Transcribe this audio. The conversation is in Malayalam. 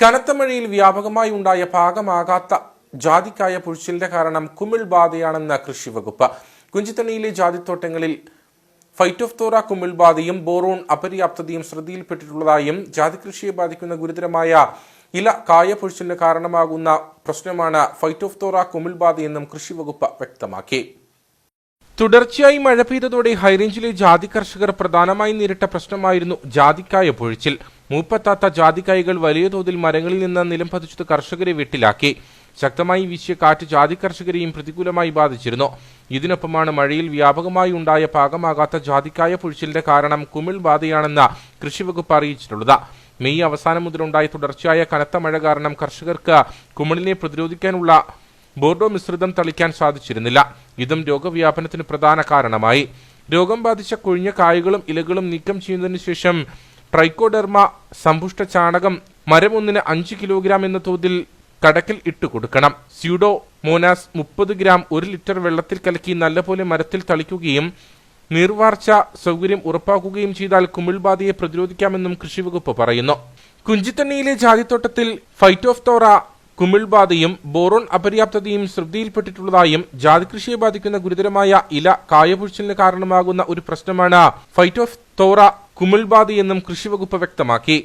കനത്ത മഴയിൽ വ്യാപകമായി ഉണ്ടായ ഭാഗമാകാത്ത ജാതിക്കായ പുഴിച്ചിലിന്റെ കാരണം കുമിൾ ബാധയാണെന്ന കൃഷി വകുപ്പ്. കുഞ്ചിത്തണിയിലെ ജാതിത്തോട്ടങ്ങളിൽ ഫൈറ്റോഫ്തോറ കുമിൾ ബാധയും ബോറോൺ അപര്യാപ്തതയും ശ്രദ്ധയിൽപ്പെട്ടിട്ടുള്ളതായും ജാതി കൃഷിയെ ബാധിക്കുന്ന ഗുരുതരമായ ഇല കായ കാരണമാകുന്ന പ്രശ്നമാണ് ഫൈറ്റോഫ്തോറ കുമിൾ ബാധയെന്നും കൃഷി വകുപ്പ് വ്യക്തമാക്കി. തുടർച്ചയായി മഴ പെയ്തതോടെ ഹൈറേഞ്ചിലെ ജാതി കർഷകർ പ്രധാനമായും നേരിട്ട പ്രശ്നമായിരുന്നു ജാതിക്കായ പൊഴിച്ചിൽ. മൂപ്പത്താത്ത ജാതിക്കായകൾ വലിയ തോതിൽ മരങ്ങളിൽ നിന്ന് നിലം പതിച്ചത് കർഷകരെ വെട്ടിലാക്കി. ശക്തമായി വീശിയ കാറ്റ് ജാതി കർഷകരെയും പ്രതികൂലമായി ബാധിച്ചിരുന്നു. ഇതിനൊപ്പമാണ് മഴയിൽ വ്യാപകമായി ഉണ്ടായ പാകമാകാത്ത ജാതിക്കായ പൊഴിച്ചിലിന്റെ കാരണം കുമിൾ ബാധയാണെന്ന് കൃഷിവകുപ്പ് അറിയിച്ചിട്ടുള്ളത്. മെയ് അവസാനം മുതലുണ്ടായ തുടർച്ചയായ കനത്ത മഴ കാരണം കർഷകർക്ക് കുമിളിനെ പ്രതിരോധിക്കാനുള്ള ബോർഡോ മിശ്രിതം തളിക്കാൻ സാധിച്ചിരുന്നില്ല. ഇതും രോഗവ്യാപനത്തിന് പ്രധാന കാരണമായി. രോഗം ബാധിച്ച കൊഴിഞ്ഞ കായകളും ഇലകളും നീക്കം ചെയ്യുന്നതിന് ശേഷം ട്രൈക്കോഡെർമ സമ്പുഷ്ട ചാണകം മരം ഒന്നിന് അഞ്ച് കിലോഗ്രാം എന്ന തോതിൽ കടക്കിൽ ഇട്ട് കൊടുക്കണം. സ്യൂഡോ മോനാസ് മുപ്പത് ഗ്രാം ഒരു ലിറ്റർ വെള്ളത്തിൽ കലക്കി നല്ലപോലെ മരത്തിൽ തളിക്കുകയും നീർവാർച്ച സൗകര്യം ഉറപ്പാക്കുകയും ചെയ്താൽ കുമിൾബാധയെ പ്രതിരോധിക്കാമെന്നും കൃഷിവകുപ്പ് പറയുന്നു. കുഞ്ചിത്തണ്ണിയിലെ ജാതിത്തോട്ടത്തിൽ ഫൈറ്റോഫ്തോറ കുമിൾബാധയും ബോറോൺ അപര്യാപ്തതയും ശ്രദ്ധയിൽപ്പെട്ടിട്ടുള്ളതായും ജാതി കൃഷിയെ ബാധിക്കുന്ന ഗുരുതരമായ ഇല കായപുഴിച്ചിലിന് കാരണമാകുന്ന ഒരു പ്രശ്നമാണ് ഫൈറ്റോഫ്തോറ കുമിൾബാധയെന്നും കൃഷിവകുപ്പ് വ്യക്തമാക്കി.